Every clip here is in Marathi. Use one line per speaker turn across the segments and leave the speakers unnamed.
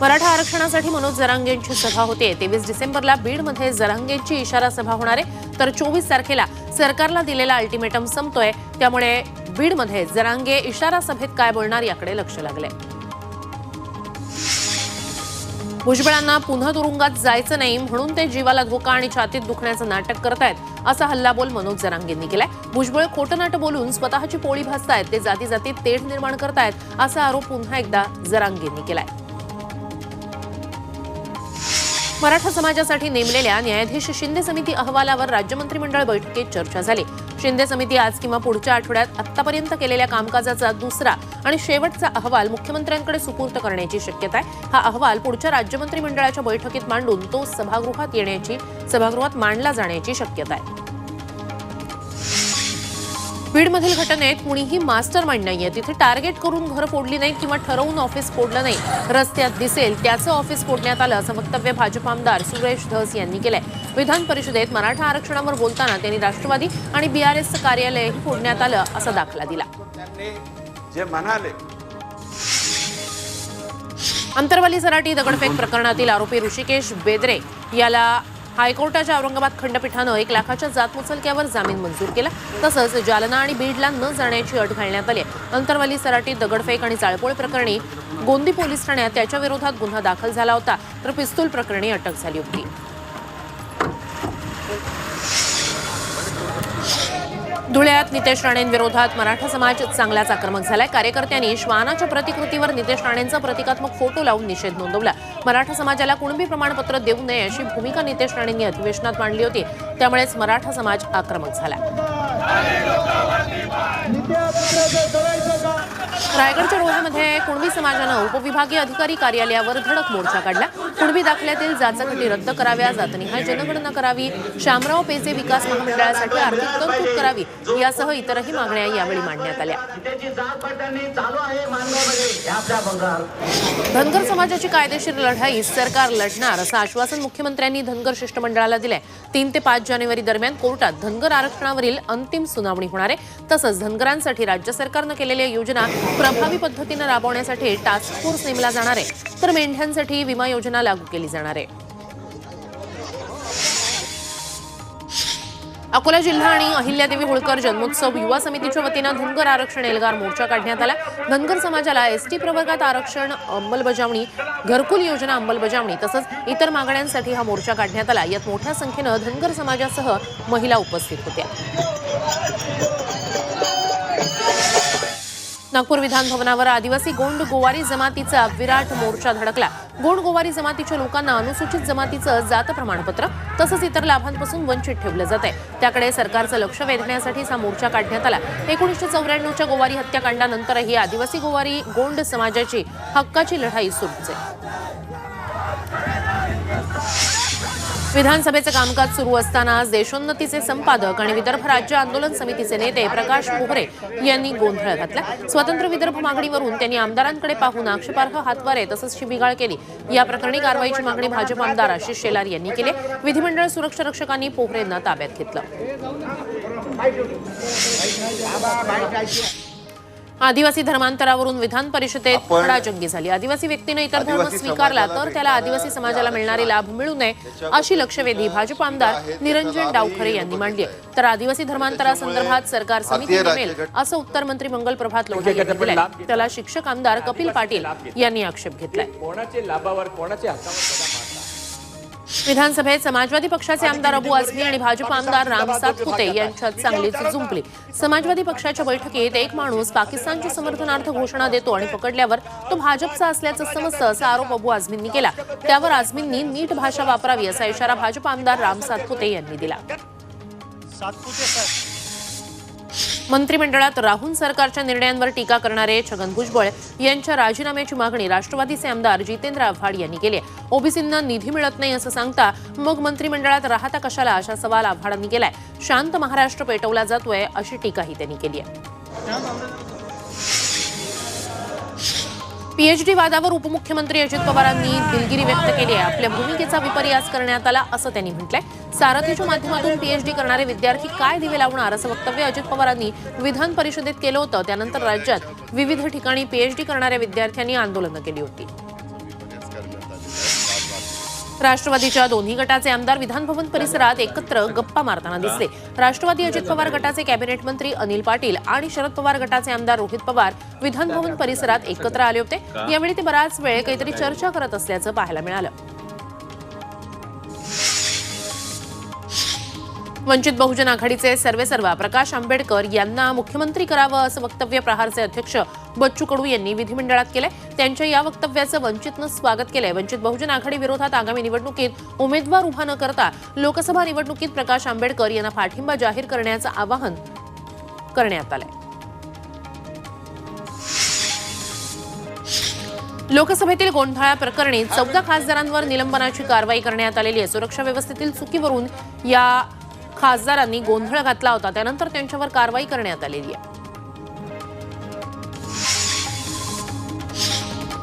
मराठा आरक्षणासाठी मनोज जरांगेंची सभा होते. तेवीस डिसेंबरला बीडमध्ये जरांगेंची इशारा सभा होणार. आहे तर चोवीस तारखेला सरकारला दिलेला अल्टिमेटम संपतोय. त्यामुळे बीडमध्ये जरांगे इशारा सभेत काय बोलणार याकडे लक्ष लागलंय. भुजबळांना पुन्हा तुरुंगात जायचं नाही म्हणून ते जीवाला धोका आणि छातीत दुखण्याचं नाटक करतायत असा हल्लाबोल मनोज जरांगेंनी केलाय. भुजबळ खोटं नाटं बोलून स्वतःची पोळी भासतायत ते जाती जाती तेढ निर्माण करतायत असा आरोप पुन्हा एकदा जरांगेंनी केलाय. मराठा समाजासाठी नेमलेल्या न्यायाधीश शिंदे समिती अहवालावर राज्य मंत्रिमंडळ बैठकीत चर्चा झाली. शिंदे समिती आज किंवा पुढच्या आठवड्यात आतापर्यंत केलेल्या कामकाजाचा दुसरा आणि शेवटचा अहवाल मुख्यमंत्र्यांकडे सुपूर्त करण्याची शक्यता आहे हा अहवाल पुढच्या राज्य मंत्रिमंडळाच्या बैठकीत मांडून तो सभागृहात येण्याची सभागृहात मांडला जाण्याची शक्यता आहे बीडमधील घटनेत कुणीही मास्टर माइंड नाहीये. तिथे टार्गेट करून घरं फोडली नाहीत किंवा ठरवून ऑफिस फोडलं नाही. रस्त्यात दिसेल त्याचं ऑफिस फोडण्यात आलं असं वक्तव्य भाजप आमदार सुरेश धस यांनी केलंय. विधान परिषदेत मराठा आरक्षणावर बोलताना त्यांनी राष्ट्रवादी आणि बीआरएसचं कार्यालयही फोडण्यात आलं असा दाखला दिला.
जे म्हणाले
अंतरवाली सराटी दगडफेक प्रकरणातील आरोपी ऋषिकेश बेदरे याला हायकोर्टाच्या औरंगाबाद खंडपीठानं एक लाखाच्या जातमुचलक्यावर जामीन मंजूर केला. तसंच जालना आणि बीडला न जाण्याची अट घालण्यात आली अंतरवाली सराटी दगडफेक आणि जाळपोळ प्रकरणी गोंदी पोलीस ठाण्यात त्याच्या विरोधात गुन्हा दाखल झाला होता तर पिस्तूल प्रकरणी अटक झाली होती. धुळ्यात नितेश राणेंविरोधात मराठा समाज चांगलाच आक्रमक झालाय. कार्यकर्त्यांनी श्वानाच्या प्रतिकृतीवर नितेश राणेंचा प्रतिकात्मक फोटो लावून निषेध नोंदवला. मराठा समाजाला कुणबी प्रमाणपत्र देऊ नये अशी भूमिका नितेश राणेंनी अधिवेशनात मांडली होती. त्यामुळेच मराठा समाज आक्रमक झाला. रायगडच्या रोह्यामध्ये कुणबी समाजानं उपविभागीय अधिकारी कार्यालयावर धडक मोर्चा काढला. कुणबी दाखल्यातील जाचकटी रद्द कराव्या जातनिहाय जनगणना करावी शामराव पेजे विकास महामंडळासाठी आर्थिक तरतूद करावी यासह इतरही मागण्या यावेळी मांडण्यात आल्या. धनगर समाजाची कायदेशीर लढाई सरकार लढणार असं आश्वासन मुख्यमंत्र्यांनी धनगर शिष्टमंडळाला दिलंय. तीन ते पाच जानेवारी दरम्यान कोर्टात धनगर आरक्षणावरील अंतिम सुनावणी होणार आहे. तसंच धनगरांसाठी राज्य सरकारनं केलेल्या योजना प्रभावी पद्धतीनं राबवण्यासाठी टास्क फोर्स नेमला जाणार आहे. तर मेंढ्यांसाठी विमा योजना लागू केली जाणार आहे. अकोला जिल्हा आणि अहिल्यादेवी होळकर जन्मोत्सव युवा समितीच्या वतीनं धनगर आरक्षण एल्गार मोर्चा काढण्यात आला. धनगर समाजाला एसटी प्रवर्गात आरक्षण अंमलबजावणी घरकुल योजना अंमलबजावणी तसंच इतर मागण्यांसाठी हा मोर्चा काढण्यात आला. यात मोठ्या संख्येनं धनगर समाजासह महिला उपस्थित होत्या. नागपूर विधानभवनावर आदिवासी गोंड गोवारी जमातीचा विराट मोर्चा धडकला. गोंड गोवारी जमातीच्या लोकांना अनुसूचित जमातीचं जात प्रमाणपत्र तसंच इतर लाभांपासून वंचित ठेवलं जात आहे. त्याकडे सरकारचं लक्ष वेधण्यासाठीच हा मोर्चा काढण्यात आला. एकोणीसशे चौऱ्याण्णवच्या गोवारी हत्याकांडानंतरही आदिवासी गोवारी गोंड समाजाची हक्काची लढाई सुरूच आहे. विधानसभेचं कामकाज सुरू असताना आज देशोन्नतीचे संपादक आणि विदर्भ राज्य आंदोलन समितीचे नेते प्रकाश पोहरे यांनी गोंधळ घातला. स्वतंत्र विदर्भ मागणीवरून त्यांनी आमदारांकडे पाहून आक्षेपार्ह हातवारे तसंच शिबिगाळ केली. या प्रकरणी कारवाईची मागणी भाजप आमदार आशिष शेलार यांनी केली. विधिमंडळ सुरक्षा रक्षकांनी पोहरेंना ताब्यात घेतलं. आदिवासी धर्मांतरावरून विधान परिषदेत खडाजंगी झाली. आदिवासी व्यक्तीने इतर धर्म स्वीकारला तर त्याला आदिवासी समाजाला मिळणारे लाभ मिळू नये अशी लक्षवेधी भाजप आमदार निरंजन डावखरे यांनी मांडली आहे. तर आदिवासी धर्मांतरासंदर्भात सरकार समिती नेमेल असं उत्तर मंत्री मंगल प्रभात लोढा यांनी दिलंय. त्याला शिक्षक आमदार कपिल पाटील यांनी आक्षेप घेतलाय.
कोणाचे लाभावर मारला
विधानसभेत समाजवादी पक्षाचे आमदार अबू आझमी आणि भाजप आमदार राम सातपुते यांच्यात चांगलीच जुंपली समाजवादी पक्षाच्या बैठकीत एक माणूस पाकिस्तानच्या समर्थनार्थ घोषणा देतो आणि पकडल्यावर तो भाजपचा असल्याचं समजतं असा आरोप अबू आझमींनी केला. त्यावर आझमींनी नीट भाषा वापरावी असा इशारा भाजप आमदार राम सातपुते यांनी दिला. मंत्रिमंडळात राहुल सरकारच्या निर्णयांवर टीका करणारे छगन भुजबळ यांच्या राजीनाम्याची मागणी राष्ट्रवादीचे आमदार जितेंद्र आव्हाड यांनी केली आहे. ओबीसींना निधी मिळत नाही असं सांगता मग मंत्रिमंडळात राहता कशाला असा सवाल आव्हाडांनी केलाय. शांत महाराष्ट्र पेटवला जातोय अशी टीकाही त्यांनी केली आहे. पीएचडी वादावर उपमुख्यमंत्री अजित पवारांनी दिलगिरी व्यक्त केली आहे. आपल्या भूमिकेचा विपर्यास करण्यात आला असं त्यांनी म्हटलंय. सारथीच्या माध्यमातून पीएचडी करणारे विद्यार्थी काय दिवे लावणार असं वक्तव्य अजित पवारांनी विधान परिषदेत केलं होतं. त्यानंतर राज्यात विविध ठिकाणी पीएचडी करणाऱ्या विद्यार्थ्यांनी आंदोलनं केली होती. राष्ट्रवादीच्या दोन्ही गटाचे आमदार विधानभवन परिसरात एकत्र गप्पा मारताना दिसले. राष्ट्रवादी अजित पवार गटाचे कॅबिनेट मंत्री अनिल पाटील आणि शरद पवार गटाचे आमदार रोहित पवार विधानभवन परिसरात एकत्र आले होते. यावेळी ते बराच वेळ काहीतरी चर्चा करत असल्याचं पाहायला मिळालं. वंचित बहुजन आघाडीचे सर्वेसर्वा प्रकाश आंबेडकर यांना मुख्यमंत्री करावं असं वक्तव्य प्रहारचे अध्यक्ष बच्चू कडू यांनी विधिमंडळात केलंय. त्यांच्या या वक्तव्याचं वंचितनं स्वागत केलंय. वंचित बहुजन आघाडी विरोधात आगामी निवडणुकीत उमेदवार उभा न करता लोकसभा निवडणुकीत प्रकाश आंबेडकर यांना पाठिंबा जाहीर करण्याचं आवाहन करण्यात आलंय. लोकसभेतील गोंधळा प्रकरणी चौदा खासदारांवर निलंबनाची कारवाई करण्यात आलेली आहे. सुरक्षा व्यवस्थेतील चुकीवरून या खासदारांनी गोंधळ घातला होता. त्यानंतर त्यांच्यावर कारवाई करण्यात आलेली आहे.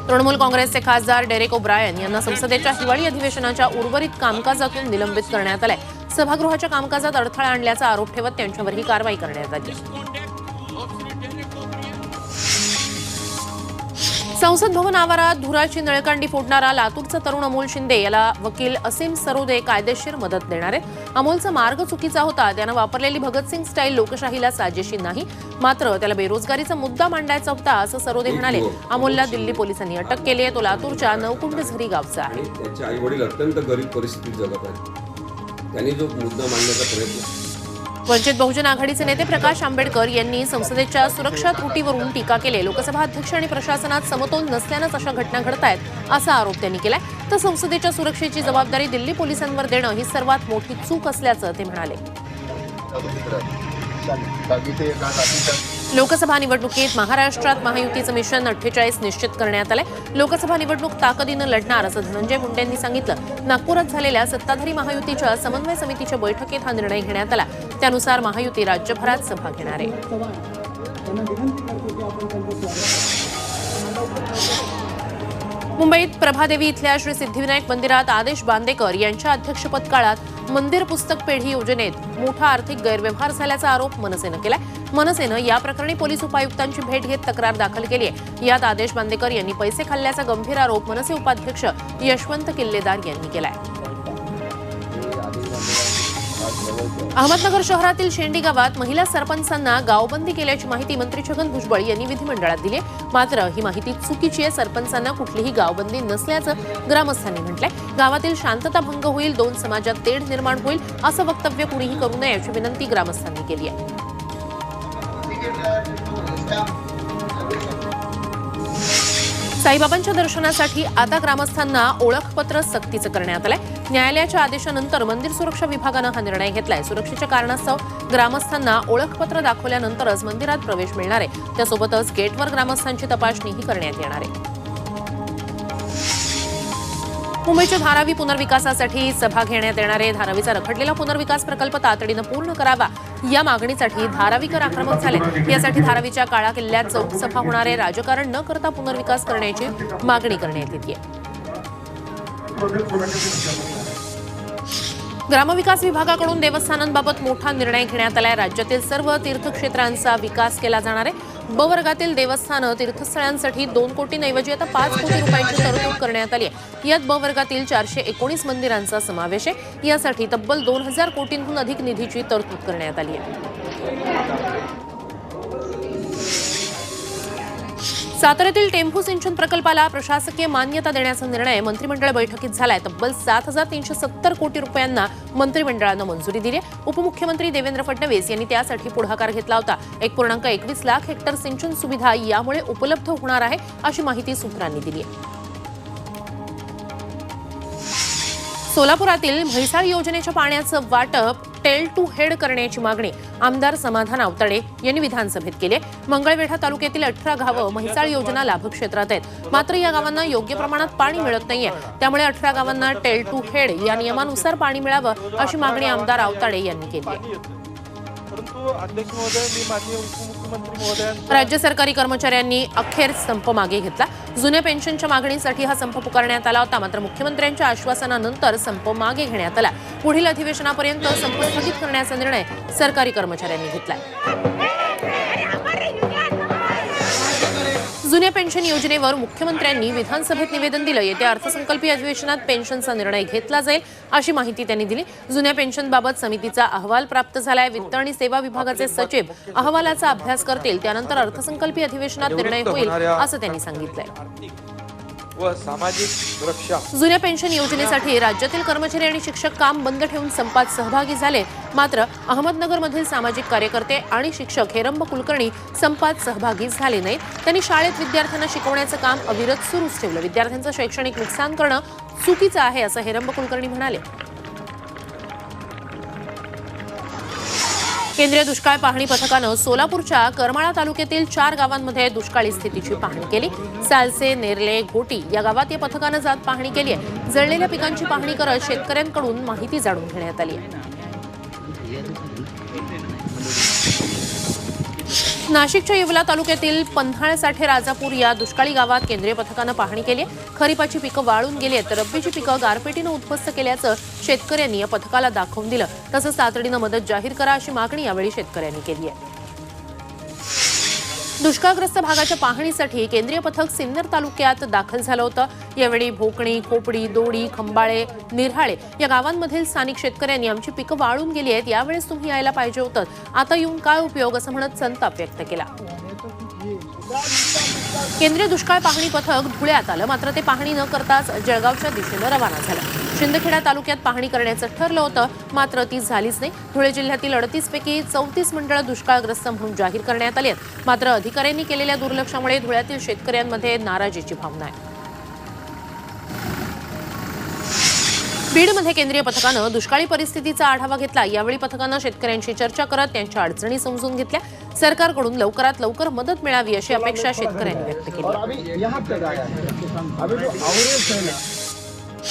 तृणमूल काँग्रेसचे खासदार डेरेक ओब्रायन यांना संसदेच्या हिवाळी अधिवेशनाच्या उर्वरित कामकाजातून निलंबित करण्यात आलंय. सभागृहाच्या कामकाजात अडथळा आणल्याचा आरोप ठेवत त्यांच्यावर ही कारवाई करण्यात आली. संसद भवन आवारात धुराची नळकांडी फोडणारा लातूरचा तरुण अमोल शिंदे याला वकील असीम सरोदे कायदेशीर मदत देणार आहेत अमोलचा मार्ग चुकीचा होता. त्यानं वापरलेली भगतसिंग स्टाईल लोकशाहीला साजेशी नाही. मात्र त्याला बेरोजगारीचा मुद्दा मांडायचा होता असं सरोदे म्हणाले. अमोलला दिल्ली पोलिसांनी अटक केली आहे. तो लातूरच्या नवकुंड झरी गावचा आहे.
त्याचे आई वडील अत्यंत गरीब परिस्थितीत जगत आहेत. त्यांनी जो मुद्दा मांडण्याचा प्रयत्न
वंचित बहुजन आघाडीचे नेते प्रकाश आंबेडकर यांनी संसदेच्या सुरक्षा त्रुटीवरून टीका केली. लोकसभा अध्यक्ष आणि प्रशासनात समतोल नसल्यानंच अशा घटना घडतायत असा आरोप त्यांनी केलाय. तर संसदेच्या सुरक्षेची जबाबदारी दिल्ली पोलिसांवर देणं ही सर्वात मोठी चूक असल्याचं ते म्हणाले. लोकसभा निवडणुकीत महाराष्ट्रात महायुतीचं मिशन अठ्ठेचाळीस निश्चित करण्यात आलंय. लोकसभा निवडणूक ताकदीनं लढणार असं धनंजय मुंडे यांनी सांगितलं. नागपुरात झालेल्या सत्ताधारी महायुतीच्या समन्वय समितीच्या बैठकीत हा निर्णय घेण्यात आला. त्यानुसार महायुती राज्यभरात सभा घेणार आहे. मुंबईत प्रभादेवी इथल्या श्री सिद्धिविनायक मंदिरात आदेश बांदेकर यांच्या अध्यक्षपद काळात मंदिर पुस्तक पेढी योजनेत मोठा आर्थिक गैरव्यवहार झाल्याचा आरोप मनसेनं केलाय. मनसेनं या प्रकरणी पोलीस उपायुक्तांची भेट घेत तक्रार दाखल केली आहे. यात आदेश बांदेकर यांनी पैसे खाल्ल्याचा गंभीर आरोप मनसे उपाध्यक्ष यशवंत किल्लेदार यांनी केलाय. अहमदनगर शहरातील शेंडी गावात महिला सरपंचांना गावबंदी केल्याची माहिती मंत्री छगन भुजबळ यांनी विधिमंडळात दिली मात्र ही माहिती चुकीची आहे. सरपंचांना कुठलीही गावबंदी नसल्याचं ग्रामस्थांनी म्हटलंय. गावातील शांतता भंग होईल दोन समाजात तेढ निर्माण होईल असं वक्तव्य कुणीही करू नये याची विनंती ग्रामस्थांनी केली आहे. साईबाबांच्या दर्शनासाठी आता ग्रामस्थांना ओळखपत्र सक्तीचं करण्यात आलंय. न्यायालयाच्या आदेशानंतर मंदिर सुरक्षा विभागानं हा निर्णय घेतलाय. सुरक्षेच्या कारणास्तव ग्रामस्थांना ओळखपत्र दाखवल्यानंतरच मंदिरात प्रवेश मिळणार आहे. त्यासोबतच गेटवर ग्रामस्थांची तपासणीही करण्यात येणार आहे. मुंबईच्या धारावी पुनर्विकासासाठी सभा घेण्यात येणारे धारावीचा रखडलेला पुनर्विकास प्रकल्प तातडीनं पूर्ण करावा. या मागणीसाठी धारावीकर आक्रमक झाले. यासाठी धारावीच्या काळा किल्ल्यात चौक सभा होणारे राजकारण न करता पुनर्विकास करण्याची मागणी करण्यात येते ग्रामविकास विभागाकडून देवस्थानांबाबत मोठा निर्णय घेण्यात आलाय. राज्यातील सर्व तीर्थक्षेत्रांचा विकास केला जाणार आहे. ब वर्गातील देवस्थानं तीर्थस्थळांसाठी दोन कोटींऐवजी आता पाच कोटी रुपयांची तरतूद करण्यात आली आहे. यात ब वर्गातील चारशे एकोणीस मंदिरांचा समावेश आहे. यासाठी तब्बल दोन हजार कोटींहून अधिक निधीची तरतूद करण्यात आली आहे. साताऱ्यातील टेम्पो सिंचन प्रकल्पाला प्रशासकीय मान्यता देण्याचा निर्णय मंत्रिमंडळ बैठकीत झालाय. तब्बल सात हजार तीनशे सत्तर कोटी रुपयांना मंत्रिमंडळानं मंजुरी दिली. उपमुख्यमंत्री देवेंद्र फडणवीस यांनी त्यासाठी पुढाकार घेतला होता. एक पूर्णांक एकवीस लाख हेक्टर सिंचन सुविधा यामुळे उपलब्ध होणार आहे अशी माहिती सूत्रांनी दिली आहे. सोलापुरातील म्हैसाळ योजनेच्या पाण्याचं वाटप टेल टू हेड करण्याची मागणी आमदार समाधान आवताडे यांनी विधानसभेत केली मंगळवेढा तालुक्यातील अठरा गावं म्हैसाळ योजना लाभक्षेत्रात आहेत. मात्र या गावांना योग्य प्रमाणात पाणी मिळत नाहीये. त्यामुळे अठरा गावांना टेल टू हेड या नियमानुसार पाणी मिळावं अशी मागणी आमदार आवताडे यांनी केली
परंतु अध्यक्ष महोदय मी माननीय
राज्य सरकारी कर्मचाऱ्यांनी अखेर संप मागे घेतला. जुन्या पेन्शनच्या मागणीसाठी हा संप पुकारण्यात आला होता. मात्र मुख्यमंत्र्यांच्या आश्वासनानंतर संप मागे घेण्यात आला. पुढील अधिवेशनापर्यंत संप स्थगित करण्याचा निर्णय सरकारी कर्मचाऱ्यांनी घेतलाय. जुन्या पेन्शन योजनेवर मुख्यमंत्र्यांनी विधानसभेत निवेदन दिलं. येत्या अर्थसंकल्पीय अधिवेशनात पेन्शनचा निर्णय घेतला जाईल अशी माहिती त्यांनी दिली. जुन्या पेन्शनबाबत समितीचा अहवाल प्राप्त झालाय. वित्त आणि सेवा विभागाचे सचिव अहवालाचा अभ्यास करतील. त्यानंतर अर्थसंकल्पीय अधिवेशनात निर्णय होईल असं त्यांनी सांगितलंय.
व सामाजिक सुरक्षा.
जुन्या पेन्शन योजनेसाठी राज्यातील कर्मचारी आणि शिक्षक काम बंद ठेवून संपात सहभागी झाले. मात्र अहमदनगरमधील सामाजिक कार्यकर्ते आणि शिक्षक हेरंब कुलकर्णी संपात सहभागी झाले नाहीत. त्यांनी शाळेत विद्यार्थ्यांना शिकवण्याचं काम अविरत सुरूच ठेवलं. विद्यार्थ्यांचं शैक्षणिक नुकसान करणं चुकीचं आहे असं हेरंब कुलकर्णी म्हणाले. केंद्रीय दुष्काळ पाहणी पथकानं सोलापूरच्या करमाळा तालुक्यातील चार गावांमध्ये दुष्काळी स्थितीची पाहणी केली. सालसे नेरले घोटी या गावात या पथकानं जात पाहणी केली आहे. जळलेल्या पिकांची पाहणी करत शेतकऱ्यांकडून माहिती जाणून घेण्यात आली आहे. नाशिकच्या येवला तालुक्यातील पन्हाळसाठे राजापूर या दुष्काळी गावात केंद्रीय पथकानं पाहणी केली आहे. खरीपाची पिकं वाळून गेली आहेत तर रब्बीची पिकं गारपेटीनं उद्ध्वस्त केल्याचं शेतकऱ्यांनी या पथकाला दाखवून दिलं. तसंच तातडीनं मदत जाहीर करा अशी मागणी यावेळी शेतकऱ्यांनी केली आहे. दुष्काळग्रस्त भागाच्या पाहणीसाठी केंद्रीय पथक सिन्नर तालुक्यात दाखल झालं होतं. यावेळी भोकणी खोपडी दोडी खंबाळे निरहाळे या गावांमधील स्थानिक शेतकऱ्यांनी आमची पिकं वाळून गेली आहेत. यावेळेस तुम्ही यायला पाहिजे होतं. आता येऊन काय उपयोग असं म्हणत संताप व्यक्त केला. केंद्रीय दुष्काळ पाहणी पथक धुळ्यात आलं. मात्र ते पाहणी न करताच जळगावच्या दिशेनं रवाना झालं. शिंदखेडा तालुक्यात पाहणी करण्याचं ठरलं होतं. मात्र ती झालीच नाही. धुळे जिल्ह्यातील अडतीस पैकी चौतीस मंडळं दुष्काळग्रस्त म्हणून जाहीर करण्यात आली आहेत. मात्र अधिकाऱ्यांनी केलेल्या दुर्लक्षामुळे धुळ्यातील शेतकऱ्यांमध्ये नाराजीची भावना आहे. बीडमध्ये केंद्रीय पथकानं दुष्काळी परिस्थितीचा आढावा घेतला. यावेळी पथकानं शेतकऱ्यांशी चर्चा करत त्यांच्या अडचणी समजून घेतल्या. सरकारकडून लवकरात लवकर मदत मिळावी अशी अपेक्षा शेतकऱ्यांनी व्यक्त केली.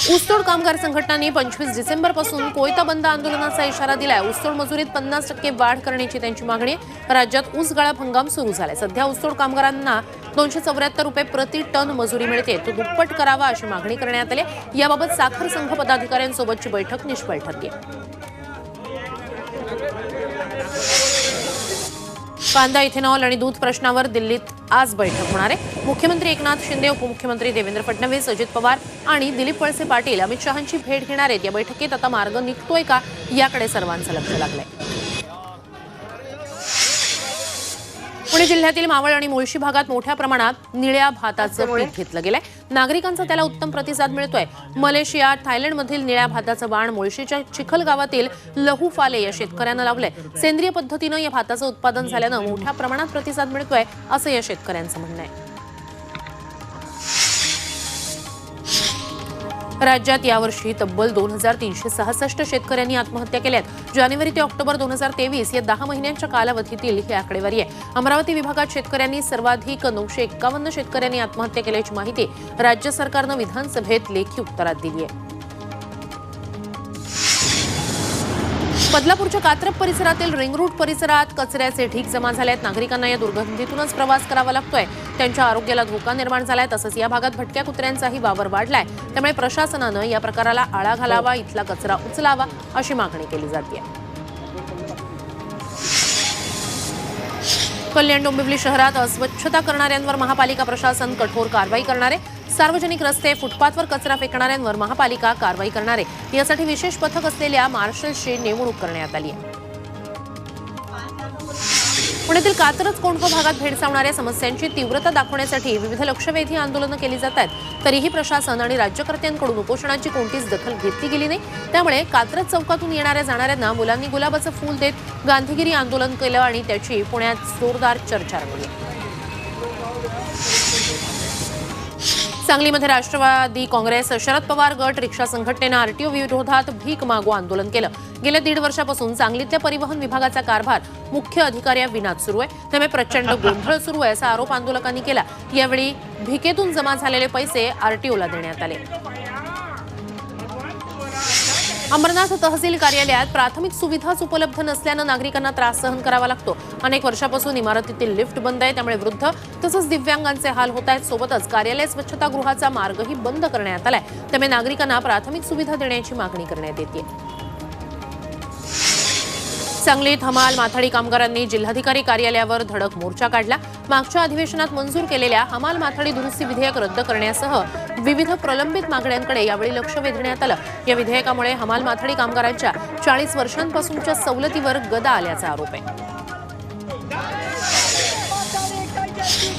ऊसतोड कामगार संघटनांनी पंचवीस डिसेंबरपासून कोयता बंद आंदोलनाचा इशारा दिलाय. ऊसतोड मजुरीत पन्नास टक्के वाढ करण्याची त्यांची मागणी. राज्यात ऊस गाळप हंगाम सुरू झालाय. सध्या ऊसतोड कामगारांना दोनशे चौऱ्याहत्तर रुपये प्रति टन मजुरी मिळते. तो दुप्पट करावा अशी मागणी करण्यात आली याबाबत साखर संघ पदाधिकाऱ्यांसोबतची बैठक निष्फळ ठरली कांदा इथेनॉल आणि दूध प्रश्नावर दिल्लीत आज बैठक होणार आहे. मुख्यमंत्री एकनाथ शिंदे उपमुख्यमंत्री देवेंद्र फडणवीस अजित पवार आणि दिलीप वळसे पाटील अमित शहांची भेट घेणार आहेत. या बैठकीत आता मार्ग निघतोय का? याकडे सर्वांचं लक्ष लागलंय. पुणे जिल्ह्यातील मावळ आणि मुळशी भागात मोठ्या प्रमाणात निळ्या भाताचं पीक घेतलं गेलंय. नागरिकांचा त्याला उत्तम प्रतिसाद मिळतोय. मलेशिया थायलंडमधील निळ्या भाताचं बाण मुळशीच्या चिखल गावातील लहू फाले या शेतकऱ्यांना लावलंय सेंद्रिय पद्धतीनं या भाताचं उत्पादन झाल्यानं मोठ्या प्रमाणात प्रतिसाद मिळतोय असं या शेतकऱ्यांचं म्हणणं आहे. राज्यात यावर्षी तब्बल दोन हजार तीनशे सहासष्ट शेतकऱ्यांनी आत्महत्या केल्या आहेत जानेवारी ते ऑक्टोबर दोन हजार तेवीस या दहा महिन्यांच्या कालावधीतील ही आकडेवारी आहे. अमरावती विभागात शेतकऱ्यांनी सर्वाधिक नऊशे एक्कावन्न शेतकऱ्यांनी आत्महत्या केल्याची माहिती राज्य सरकारनं विधानसभेत लेखी उत्तरात दिली आहे. बदलापूरच्या कात्रप परिसरातील रिंग रोड परिसरात कचऱ्याचे ढीग जमा झाल्यात नागरिकांना या दुर्गंधीतूनच प्रवास करावा लागतोय. त्यांच्या आरोग्याला धोका निर्माण झालाय तसंच या भागात भटक्या कुत्र्यांचाही वावर वाढलाय. त्यामुळे प्रशासनानं या प्रकाराला आळा घालावा इथला कचरा उचलावा अशी मागणी केली जाते कल्याण डोंबिवली शहरात अस्वच्छता करणाऱ्यांवर महापालिका प्रशासन कठोर कारवाई करणार आहे सार्वजनिक रस्ते फुटपाथवर कचरा फेकणाऱ्यांवर महापालिका कारवाई करणार. आहे यासाठी विशेष पथक असलेल्या मार्शलची नेमणूक करण्यात आली आहे. पुण्यातील कात्रज कोंढव भागात भेडसावणाऱ्या समस्यांची तीव्रता दाखवण्यासाठी विविध लक्षवेधी आंदोलनं केली जात आहेत. तरीही प्रशासन आणि राज्यकर्त्यांकडून उपोषणाची कोणतीच दखल घेतली गेली नाही. त्यामुळे कात्रज चौकातून येणाऱ्या जाणाऱ्यांना मुलांनी गुलाबाचं फूल देत गांधीगिरी आंदोलन केलं आणि त्याची पुण्यात जोरदार चर्चा रंगली. सांगलीमध्ये राष्ट्रवादी काँग्रेस शरद पवार गट रिक्षा संघटनेनं आरटीओ विरोधात भीक मागू आंदोलन केलं. गेल्या दीड वर्षापासून सांगलीतल्या परिवहन विभागाचा कारभार मुख्य अधिकाऱ्याविनाच सुरू आहे. त्यामुळे प्रचंड गोंधळ सुरू आहे असा आरोप आंदोलकांनी केला. यावेळी भिकेतून जमा झालेले पैसे आरटीओला देण्यात आले. अंबरनाथ तहसील कार्यालयात प्राथमिक सुविधाच उपलब्ध नसल्यानं नागरिकांना त्रास सहन करावा लागतो. अनेक वर्षापासून इमारतीतील लिफ्ट बंद आहे त्यामुळे वृद्ध तसंच दिव्यांगांचे हाल होत आहेत. सोबतच कार्यालय स्वच्छतागृहाचा मार्गही बंद करण्यात आलाय. त्यामुळे नागरिकांना प्राथमिक सुविधा देण्याची मागणी करण्यात येते सांगलीत हमाल माथाडी कामगारांनी जिल्हाधिकारी कार्यालयावर धडक मोर्चा काढला. मागच्या अधिवेशनात मंजूर केलेल्या हमाल माथाडी दुरुस्ती विधेयक रद्द करण्यासह विविध प्रलंबित मागण्यांकडे यावेळी लक्ष वेधण्यात आलं. या विधेयकामुळे हमाल माथाडी कामगारांच्या चाळीस वर्षांपासूनच्या सवलतीवर गदा आल्याचा आरोप आहे.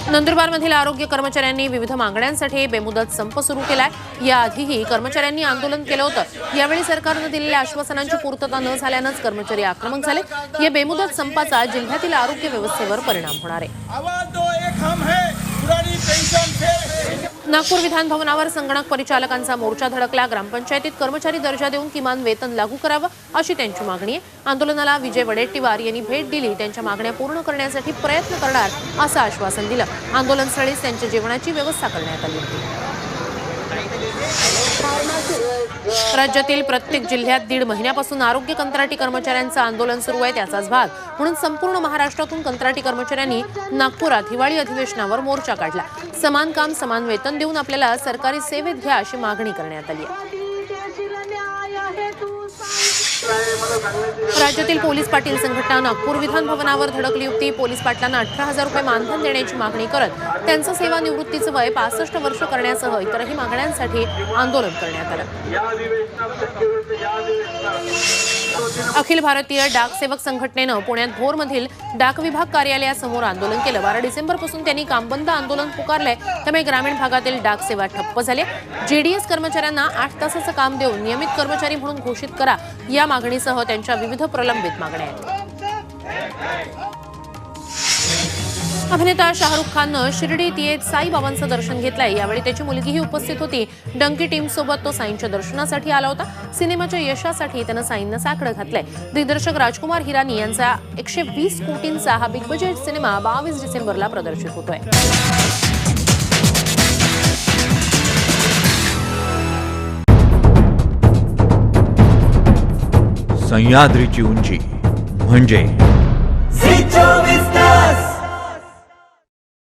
नंदुरबारमधील आरोग्य कर्मचाऱ्यांनी विविध मागण्यांसाठी बेमुदत संप सुरू केलाय. याआधीही कर्मचाऱ्यांनी आंदोलन केलं होतं. यावेळी सरकारनं दिलेल्या आश्वासनांची पूर्तता न झाल्यानंच कर्मचारी आक्रमक झाले. या बेमुदत संपाचा जिल्ह्यातील आरोग्य व्यवस्थेवर परिणाम होणार आहे. नागपूर विधान भवनावर संगणक परिचालकांचा मोर्चा धडकला. ग्रामपंचायतीत कर्मचारी दर्जा देऊन किमान वेतन लागू करावं अशी त्यांची मागणी आहे. आंदोलनाला विजय वडेट्टीवार यांनी भेट दिली. त्यांच्या मागण्या पूर्ण करण्यासाठी प्रयत्न करणार असं आश्वासन दिलं. आंदोलनस्थळीच त्यांच्या जेवणाची व्यवस्था करण्यात आली होती. राज्यातील प्रत्येक जिल्ह्यात दीड महिन्यापासून आरोग्य कंत्राटी कर्मचाऱ्यांचं आंदोलन सुरू आहे त्याचाच भाग. म्हणून संपूर्ण महाराष्ट्रातून कंत्राटी कर्मचाऱ्यांनी नागपुरात हिवाळी अधिवेशनावर मोर्चा काढला. समान काम समान वेतन देऊन आपल्याला सरकारी सेवेत घ्या अशी मागणी करण्यात आली आहे. राज्यातील पोलीस पाटील संघटना नागपूर विधान भवनावर धडकली होती. पोलीस पाटलांना अठरा हजार रुपये मानधन देण्याची मागणी करत त्यांचं सेवानिवृत्तीचं वय पासष्ट वर्ष करण्यासह इतरही मागण्यांसाठी आंदोलन करण्यात आलं. अखिल भारतीय डाक सेवक संघटनेनं पुण्यात भोरमधील डाक विभाग कार्यालयासमोर आंदोलन केलं. बारा डिसेंबरपासून त्यांनी कामबंद आंदोलन पुकारलंय. त्यामुळे ग्रामीण भागातील डाक सेवा ठप्प झाल्या जेडीएस कर्मचाऱ्यांना आठ तासाचं काम देऊन नियमित कर्मचारी म्हणून घोषित करा. या मागणीसह त्यांच्या विविध प्रलंबित मागण्या आहेत. अभिनेता शाहरुख खाननं शिर्डीत येत साईबाबांचं दर्शन घेतलंय. यावेळी त्याची मुलगीही उपस्थित होती. डंकी टीम सोबत तो साईंच्या दर्शनासाठी आला होता. सिनेमाच्या यशासाठी त्यानं साईंना साकडं घातलंय. दिग्दर्शक राजकुमार हिरानी यांचा एकशे वीस कोटींचा हा बिग बजेट सिनेमा बावीस डिसेंबरला प्रदर्शित होतोय.
सह्याद्रीची उंची म्हणजे